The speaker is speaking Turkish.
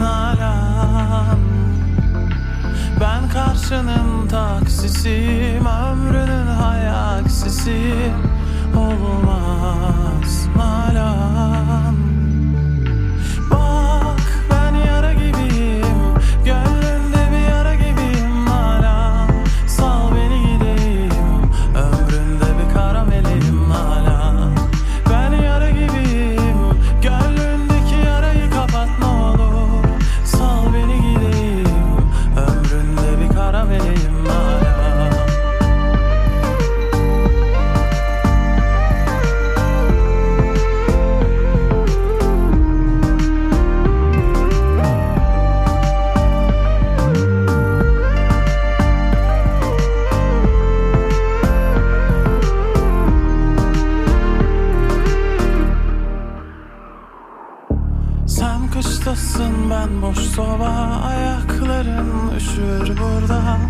Nalan Ben karşının taksisiyim Ömrünün hayaksisiyim Sen kıştasın ben boş soba Ayakların üşür burada